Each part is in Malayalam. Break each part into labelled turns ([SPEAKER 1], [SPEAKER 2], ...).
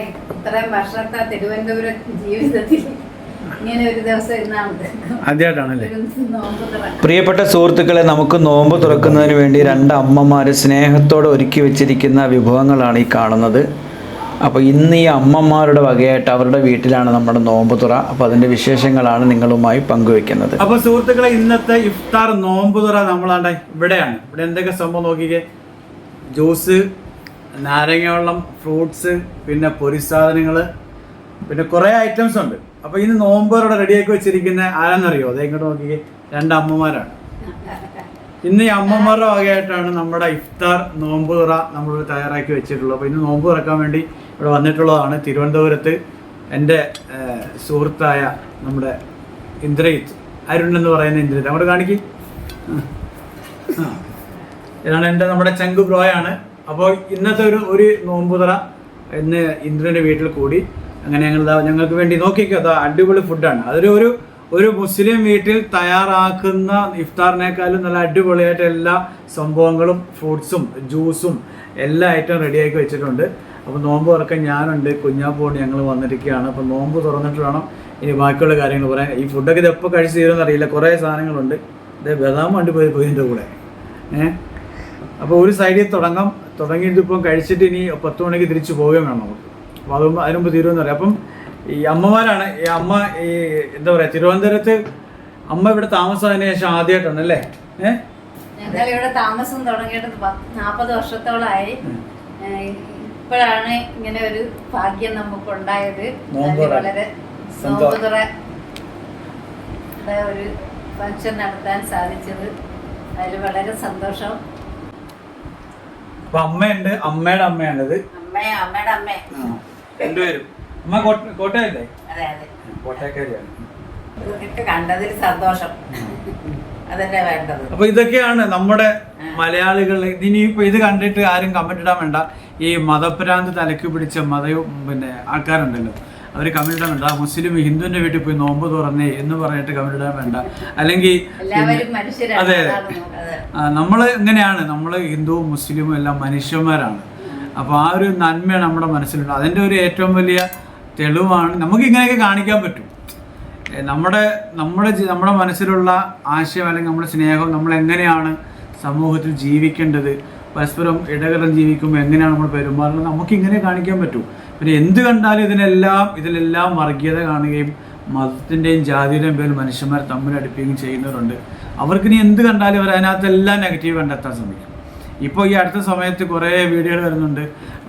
[SPEAKER 1] ഇത്രയും വർഷത്തെ തിരുവനന്തപുരം ജീവിതത്തിൽ ഇങ്ങനെ ഒരു ദിവസം
[SPEAKER 2] ആദ്യമായിട്ടാണല്ലേ? പ്രിയപ്പെട്ട സുഹൃത്തുക്കളെ നമുക്ക് നോമ്പ് തുറക്കുന്നതിന് വേണ്ടി രണ്ട് അമ്മമാർ സ്നേഹത്തോടെ ഒരുക്കി വെച്ചിരിക്കുന്ന വിഭവങ്ങളാണ് ഈ കാണുന്നത്. അപ്പോൾ ഇന്ന് ഈ അമ്മമാരുടെ വകയായിട്ട് അവരുടെ വീട്ടിലാണ് നമ്മുടെ നോമ്പ് തുറ. അപ്പോൾ അതിന്റെ വിശേഷങ്ങളാണ് നിങ്ങളുമായി പങ്കുവെക്കുന്നത്. അപ്പോൾ സുഹൃത്തുക്കളെ ഇന്നത്തെ ഇഫ്താർ നോമ്പ് തുറ നമ്മളാണ് ഇവിടെയാണ്. ഇവിടെ എന്തൊക്കെ സംഭവം നോക്കിക്കേ? ജ്യൂസ് നാരങ്ങ വെള്ളം ഫ്രൂട്ട്സ് പിന്നെ പൊരി സാധനങ്ങൾ പിന്നെ കുറേ ഐറ്റംസ് ഉണ്ട്. അപ്പോൾ ഇന്ന് നോമ്പുറോടെ റെഡിയാക്കി വെച്ചിരിക്കുന്ന ആരാന്നറിയോ? അതേ ഇങ്ങോട്ട് നോക്കിക്കേ. രണ്ട് അമ്മമാരാണ്. ഇന്ന് ഈ അമ്മമാരുടെ വകയായിട്ടാണ് നമ്മുടെ ഇഫ്താർ നോമ്പ് തുറ നമ്മൾ തയ്യാറാക്കി വെച്ചിട്ടുള്ളത്. അപ്പോൾ ഇന്ന് നോമ്പ് തുറക്കാൻ വേണ്ടി ഇവിടെ വന്നിട്ടുള്ളതാണ് തിരുവനന്തപുരത്ത് എന്റെ സുഹൃത്തായ നമ്മുടെ ഇന്ദ്രജിത്ത്. അരുൺ എന്ന് പറയുന്ന ഇന്ദ്രജിത്ത്. അങ്ങോട്ട് കാണിക്കും. ഇതാണ് എന്റെ നമ്മുടെ ചങ്കു ബ്രോയാണ്. അപ്പോൾ ഇന്നത്തെ ഒരു ഒരു നോമ്പുതറ ഇന്ന് ഇന്ദ്രന്റെ വീട്ടിൽ കൂടി. അങ്ങനെ ഞങ്ങൾ ഞങ്ങൾക്ക് വേണ്ടി നോക്കിക്കോ അതാ അടിപൊളി ഫുഡാണ്. അതൊരു ഒരു ഒരു മുസ്ലിം വീട്ടിൽ തയ്യാറാക്കുന്ന ഇഫ്താറിനേക്കാളും നല്ല അടിപൊളിയായിട്ട് എല്ലാ സംഭവങ്ങളും ഫ്രൂട്ട്സും ജ്യൂസും എല്ലാ ഐറ്റം റെഡിയാക്കി വെച്ചിട്ടുണ്ട്. അപ്പോൾ നോമ്പ് തുറക്കാൻ ഞാനുണ്ട് കുഞ്ഞാപ്പോണ്ട് ഞങ്ങൾ വന്നിരിക്കുകയാണ്. അപ്പോൾ നോമ്പ് തുറന്നിട്ട് വേണം ഇനി ബാക്കിയുള്ള കാര്യങ്ങൾ പറയാൻ. ഈ ഫുഡൊക്കെ ഇത് എപ്പോൾ കഴിച്ച് തീരുമെന്ന് അറിയില്ല. കുറേ സാധനങ്ങളുണ്ട്. ഇത് ബദാം വണ്ടി പോയി പോയി എന്റെ കൂടെ. ഏഹ് അപ്പോൾ ഒരു സൈഡിൽ തുടങ്ങാം. തുടങ്ങിയിട്ട് ഇപ്പം കഴിച്ചിട്ട് ഇനി പത്ത് മണിക്ക് തിരിച്ചു പോവുകയും വേണം നമുക്ക്. അപ്പോൾ അതും അതിന് മുമ്പ് തീരുമെന്ന് പറയാം. അപ്പം ഈ അമ്മമാരാണ് ഈ അമ്മ ഈ എന്താ പറയുക തിരുവനന്തപുരത്ത് അമ്മ ഇവിടെ താമസമായതിനു ശേഷം ആദ്യമായിട്ടാണ് അല്ലേ? ഏഹ്
[SPEAKER 1] ഞങ്ങൾ ഇവിടെ താമസം തുടങ്ങിയിട്ട് നാൽപ്പത് വർഷത്തോളമായി ഇപ്പോഴാണ് ഇങ്ങനെ ഒരു ഭാഗ്യം നമുക്ക് ഉണ്ടായത് വളരെ സൗഹൃദ ഒരു ഫംഗ്ഷൻ നടത്താൻ സാധിച്ചത്. അതിൽ വളരെ സന്തോഷം.
[SPEAKER 2] അപ്പൊ അമ്മയുണ്ട്. അമ്മയുടെ അമ്മയാണിത്. രണ്ടുപേരും. അമ്മ കോട്ടയല്ലേ? കോട്ടയക്കാരിയാണ്.
[SPEAKER 1] കണ്ടതിൽ സന്തോഷം. അതന്നെ വേണ്ടത്.
[SPEAKER 2] അപ്പൊ ഇതൊക്കെയാണ് നമ്മുടെ മലയാളികൾ. ഇനിയിപ്പോ ഇത് കണ്ടിട്ട് ആരും കമന്റ് ഇടാൻ വേണ്ട. ഈ മതഭ്രാന്ത് തലക്ക് പിടിച്ച മത പിന്നെ ആൾക്കാരുണ്ടല്ലോ. അവർ കമന്റ് ഇടാൻ വേണ്ട. മുസ്ലിം ഹിന്ദുവിന്റെ വീട്ടിൽ പോയി നോമ്പ് തുറന്നേ എന്ന് പറഞ്ഞിട്ട് കമന്റ് ഇടാൻ വേണ്ട. അല്ലെങ്കിൽ അതെ അതെ. നമ്മൾ ഇങ്ങനെയാണ്. നമ്മൾ ഹിന്ദുവും മുസ്ലിമും എല്ലാം മനുഷ്യന്മാരാണ്. അപ്പോൾ ആ ഒരു നന്മയാണ് നമ്മുടെ മനസ്സിലുണ്ട് അതിന്റെ ഒരു ഏറ്റവും വലിയ തെളിവാണ് നമുക്ക് ഇങ്ങനെയൊക്കെ കാണിക്കാൻ പറ്റും. നമ്മുടെ നമ്മുടെ നമ്മുടെ മനസ്സിലുള്ള ആശയം അല്ലെങ്കിൽ നമ്മുടെ സ്നേഹം നമ്മൾ എങ്ങനെയാണ് സമൂഹത്തിൽ ജീവിക്കേണ്ടത് പരസ്പരം ഇടകലം ജീവിക്കുമ്പോൾ എങ്ങനെയാണ് നമ്മൾ പെരുമാറുന്നത്? നമുക്ക് ഇങ്ങനെ കാണിക്കാൻ പറ്റൂ. പിന്നെ എന്ത് കണ്ടാലും ഇതിനെല്ലാം ഇതിലെല്ലാം വർഗീയത കാണുകയും മതത്തിന്റെയും ജാതിയുടെയും പേരിൽ മനുഷ്യന്മാർ തമ്മിൽ അടുപ്പിക്കുകയും ചെയ്യുന്നവരുണ്ട്. അവർക്ക് ഇനി എന്ത് കണ്ടാലും അവർ അതിനകത്തെല്ലാം നെഗറ്റീവ് കണ്ടെത്താൻ ശ്രമിക്കും. ഇപ്പോൾ ഈ അടുത്ത സമയത്ത് കുറേ വീഡിയോകൾ വരുന്നുണ്ട്.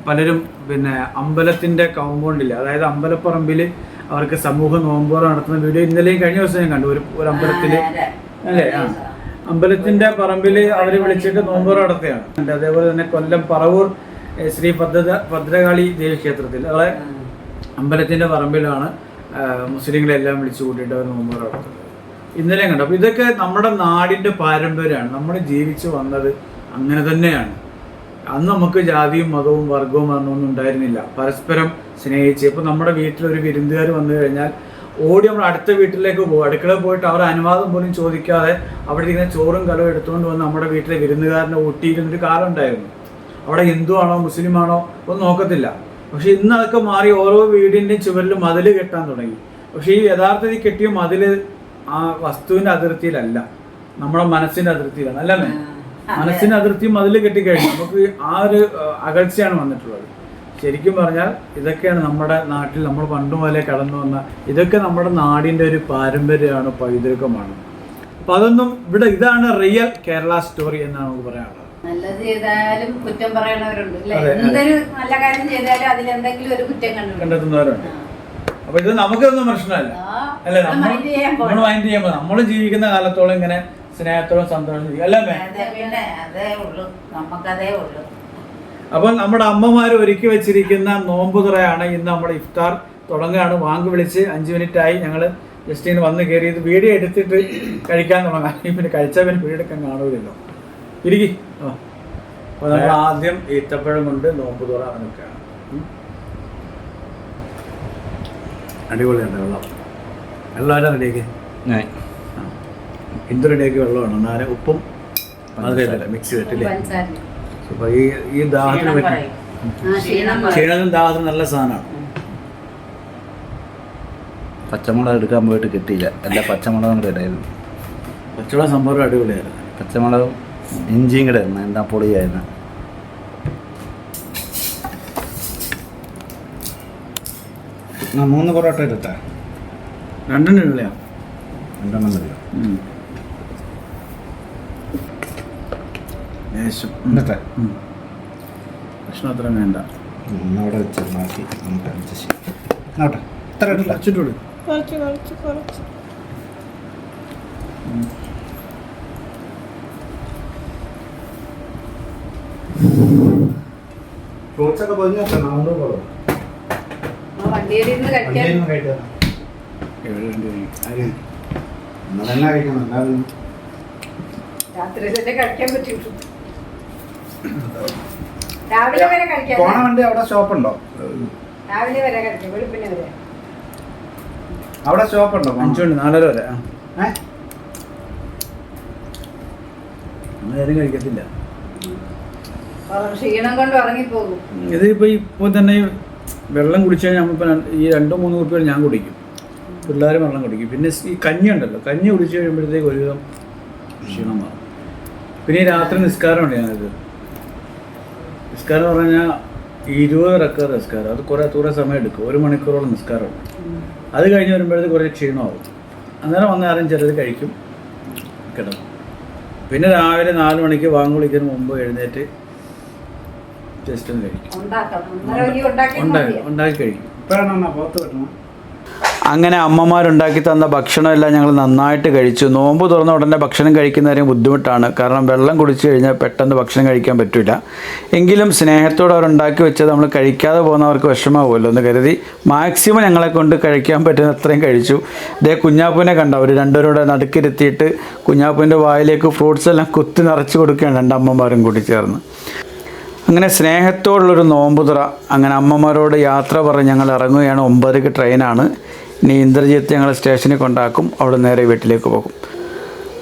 [SPEAKER 2] പലരും പിന്നെ അമ്പലത്തിന്റെ കോമ്പൗണ്ടിൽ അതായത് അമ്പലപ്പറമ്പിൽ അവർക്ക് സമൂഹ നോമ്പോറ നടത്തുന്ന വീഡിയോ ഇന്നലെയും കഴിഞ്ഞ ദിവസം ഞാൻ കണ്ടു. ഒരു ഒരു അമ്പലത്തിൽ അല്ലേ? ആ. അമ്പലത്തിന്റെ പറമ്പിൽ അവർ വിളിച്ചിട്ട് നോമ്പുറ നടത്തുകയാണ്. അതേപോലെ തന്നെ കൊല്ലം പറവൂർ ശ്രീ ഭദ്ര ഭദ്രകാളി ദേവി ക്ഷേത്രത്തിൽ അതെ അമ്പലത്തിന്റെ പറമ്പിലാണ് മുസ്ലിങ്ങളെ മുസ്ലിങ്ങളെല്ലാം വിളിച്ചു കൂട്ടിയിട്ട് അവർ നോമ്പുറ നടത്തുന്നത്. ഇന്നലെ കണ്ടു? അപ്പൊ ഇതൊക്കെ നമ്മുടെ നാടിന്റെ പാരമ്പര്യമാണ്. നമ്മൾ ജീവിച്ചു വന്നത് അങ്ങനെ തന്നെയാണ്. അന്ന് നമുക്ക് ജാതിയും മതവും വർഗവും അന്നൊന്നും ഉണ്ടായിരുന്നില്ല. പരസ്പരം സ്നേഹിച്ച്. ഇപ്പൊ നമ്മുടെ വീട്ടിൽ ഒരു വിരുന്നുകാർ വന്നു കഴിഞ്ഞാൽ ഓടി നമ്മൾ അടുത്ത വീട്ടിലേക്ക് പോകും അടുക്കളയിൽ പോയിട്ട് അവരുടെ അനുവാദം പോലും ചോദിക്കാതെ അവിടെ ഇരിക്കുന്ന ചോറും കലവും എടുത്തുകൊണ്ട് വന്ന് നമ്മുടെ വീട്ടിലെ വിരുന്നുകാരനെ ഊട്ടിയിരുന്നൊരു കാലം ഉണ്ടായിരുന്നു അവിടെ ഹിന്ദു ആണോ മുസ്ലിം ആണോ ഒന്നും നോക്കത്തില്ല. പക്ഷെ ഇന്ന് അതൊക്കെ മാറി ഓരോ വീടിന്റെയും ചുവരിൽ മതിൽ കെട്ടാൻ തുടങ്ങി. പക്ഷെ ഈ യഥാർത്ഥത്തിൽ കെട്ടിയ മതിൽ ആ വസ്തുവിന്റെ അതിർത്തിയിലല്ല. നമ്മുടെ മനസ്സിന്റെ അതിർത്തിയിലാണ് അല്ലേ? മനസ്സിന് മനസ്സിന്റെ അതിർത്തി മതിൽ കെട്ടിക്കഴിഞ്ഞു. നമുക്ക് ആ ഒരു അകൽച്ചയാണ് വന്നിട്ടുള്ളത്. ശരിക്കും പറഞ്ഞാൽ ഇതൊക്കെയാണ് നമ്മുടെ നാട്ടിൽ നമ്മൾ പണ്ട് മുതലേ കടന്നു വന്ന ഇതൊക്കെ നമ്മുടെ നാടിന്റെ ഒരു പാരമ്പര്യമാണ് പൈതൃകമാണ്. അപ്പൊ അതൊന്നും ഇവിടെ ഇതാണ് റിയൽ കേരള സ്റ്റോറി എന്നാണ് നമുക്ക് പറയാനുള്ളത്.
[SPEAKER 1] നല്ലത് ചെയ്താലും കുറ്റം പറയണവരുണ്ട് അല്ലേ?
[SPEAKER 2] അതെ, അതെ.
[SPEAKER 1] എന്തൊരു നല്ല കാര്യം ചെയ്താലും അതിലെന്തെങ്കിലും ഒരു കുറ്റം
[SPEAKER 2] കണ്ടെത്തുന്നവരുണ്ട്. അപ്പൊ ഇത് നമുക്കൊന്നും പ്രശ്നമല്ല. അല്ലെ നമ്മൾ നമ്മൾ മൈൻഡ് ചെയ്യുമ്പോൾ നമ്മൾ ജീവിക്കുന്ന കാലത്തോളം ഇങ്ങനെ സ്നേഹത്തോളം സന്തോഷം അല്ലേ അപ്പോൾ നമ്മുടെ അമ്മമാർ ഒരുക്കി വെച്ചിരിക്കുന്ന നോമ്പുതുറയാണ് ഇന്ന് നമ്മുടെ ഇഫ്താർ തുടങ്ങുകയാണ്. വാങ്ക് വിളിച്ച് അഞ്ച് മിനിറ്റ് ആയി ഞങ്ങൾ ജസ്റ്റ് ഇങ്ങനെ വന്ന് കയറി ഇത് വീഡിയോ എടുത്തിട്ട് കഴിക്കാൻ തുടങ്ങാം. പിന്നെ കഴിച്ചാൽ പിന്നെ വീഡിയോ എടുക്കാൻ കാണൂലല്ലോ. ഇരിക്കി. ആ. അപ്പോൾ നമ്മൾ ആദ്യം ഈത്തപ്പഴം കൊണ്ട് നോമ്പ് തുറ നിൽക്കുകയാണ്. അടിപൊളിയുണ്ട് വെള്ളം വെള്ളം. ആരാ റെഡിയാക്കി? ഹിന്ദു റെഡിയാക്കി വെള്ളമാണ്. എന്നാലും ഉപ്പും മിക്സ് ചെയ്തിട്ടില്ലേ അപ്പൊ ഈ ഈ ദാഹത്തിന് പറ്റും
[SPEAKER 1] ആ ക്ഷീണം മാറും.
[SPEAKER 2] ദാഹത്തിന് നല്ല സാധനമാണ്.
[SPEAKER 3] പച്ചമുളക് എടുക്കാൻ പോയിട്ട് കിട്ടിയില്ല. എല്ലാ പച്ചമുളകും കൂടെ ഇടായിരുന്നു.
[SPEAKER 2] പച്ചമുളക് സംഭവം അടിപൊളിയായിരുന്നു.
[SPEAKER 3] പച്ചമുളകും ഇഞ്ചിയും കൂടെ ആയിരുന്നു എന്താ പൊളിയായിരുന്നു. മൂന്ന് പൊറോട്ട എടുത്താ?
[SPEAKER 2] രണ്ടെണ്ണം അടിപൊളിയാണ്
[SPEAKER 3] രണ്ടെണ്ണം മതിയോ
[SPEAKER 2] ഭക്ഷണം അത്ര വേണ്ട.
[SPEAKER 3] അവിടെ വെച്ചാൽ നമുക്ക് അഡ്ജസ്റ്റ് ചെയ്യാം. നോട്ടെ ഇത്ര ഇട്ടില്ല
[SPEAKER 2] വച്ചിട്ടുള്ളൂ
[SPEAKER 4] കുറച്ച് കുറച്ച് കുറച്ച്.
[SPEAKER 3] പൊതിഞ്ഞു പോകും
[SPEAKER 1] കഴിക്കാൻ. രാത്രി തന്നെ കഴിക്കാൻ പറ്റുള്ളൂ. രാവിലെ വരെ കഴിക്കാം
[SPEAKER 3] പോണ വണ്ടി അവിടെ ഷോപ്പ് ഉണ്ടോ?
[SPEAKER 1] രാവിലെ വരെ കഴിക്കാം വെളുപ്പിന് വരെ.
[SPEAKER 3] അവിടെ ഷോപ്പുണ്ടോ
[SPEAKER 2] അഞ്ചു മണി നാലര വരെ. നമ്മളാരും കഴിക്കത്തില്ല.
[SPEAKER 1] ക്ഷീണം കൊണ്ട് ഉറങ്ങിപ്പോകും.
[SPEAKER 2] ഇതിപ്പോൾ ഇപ്പോൾ തന്നെ വെള്ളം കുടിച്ചു കഴിഞ്ഞാൽ നമ്മളിപ്പോൾ ഈ രണ്ടോ മൂന്നോ കുപ്പികൾ ഞാൻ കുടിക്കും. പിള്ളേരും വെള്ളം കുടിക്കും. പിന്നെ ഈ കഞ്ഞി ഉണ്ടല്ലോ കഞ്ഞി കുടിച്ചു കഴിയുമ്പോഴത്തേക്ക് ഒരുവിധം ക്ഷീണം മാറും. പിന്നെ ഈ രാത്രി നിസ്കാരമുണ്ട് ഞാനത്. നിസ്കാരം എന്ന് പറഞ്ഞാൽ ഇരുപത് റക്കർ നിസ്കാരം. അത് കുറേ ദൂരെ സമയം എടുക്കും. ഒരു മണിക്കൂറോളം നിസ്കാരം. അത് കഴിഞ്ഞ് വരുമ്പോഴത്തേക്ക് കുറേ ക്ഷീണമാവും. അന്നേരം വന്ന ആരും ചിലത് കഴിക്കും. കിടക്കും. പിന്നെ രാവിലെ നാല് മണിക്ക് വാങ്ങുവിളിക്കുന്നതിന് മുമ്പ് എഴുന്നേറ്റ് ജസ്റ്റ് ഒന്ന് കഴിക്കും.
[SPEAKER 1] ഉണ്ടാക്കാം
[SPEAKER 2] കഴിക്കും.
[SPEAKER 3] ഇപ്പോഴാണ് പുറത്ത് കിട്ടണം
[SPEAKER 2] അങ്ങനെ അമ്മമാരുണ്ടാക്കി തന്ന ഭക്ഷണമെല്ലാം ഞങ്ങൾ നന്നായിട്ട് കഴിച്ചു. നോമ്പ് തുറന്ന ഉടനെ ഭക്ഷണം കഴിക്കുന്നതിന് ബുദ്ധിമുട്ടാണ്. കാരണം വെള്ളം കുടിച്ചു കഴിഞ്ഞാൽ പെട്ടെന്ന് ഭക്ഷണം കഴിക്കാൻ പറ്റില്ല എങ്കിലും സ്നേഹത്തോടെ അവരുണ്ടാക്കി വെച്ചത് നമ്മൾ കഴിക്കാതെ പോകുന്നവർക്ക് വിഷമാവുമല്ലോ എന്ന് കരുതി മാക്സിമം ഞങ്ങളെ കൊണ്ട് കഴിക്കാൻ പറ്റുന്ന അത്രയും കഴിച്ചു. ഇതേ കുഞ്ഞാപ്പൂനെ കണ്ട? അവർ രണ്ടുപേരുടെ നടുക്കിരുത്തിയിട്ട് കുഞ്ഞാപ്പൂവിന്റെ വായിലേക്ക് ഫ്രൂട്ട്സ് എല്ലാം കുത്തി നിറച്ച് കൊടുക്കുകയാണ് രണ്ട് അമ്മമാരും കൂടി ചേർന്ന്. അങ്ങനെ സ്നേഹത്തോടുള്ളൊരു നോമ്പുതുറ. അങ്ങനെ അമ്മമാരോട് യാത്ര പറഞ്ഞ് ഞങ്ങൾ ഇറങ്ങുകയാണ്. ഒമ്പതിക്ക് ട്രെയിനാണ് ഇനി ഇന്ദ്രജിത്ത് ഞങ്ങൾ സ്റ്റേഷനിൽ കൊണ്ടാക്കും അവിടെ നേരെ വീട്ടിലേക്ക് പോകും.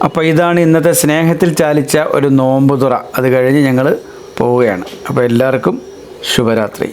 [SPEAKER 2] അപ്പോൾ ഇതാണ് ഇന്നത്തെ സ്നേഹത്തിൽ ചാലിച്ച ഒരു നോമ്പുതുറ. അത് കഴിഞ്ഞ് ഞങ്ങൾ പോവുകയാണ്. അപ്പോൾ എല്ലാവർക്കും ശുഭരാത്രി.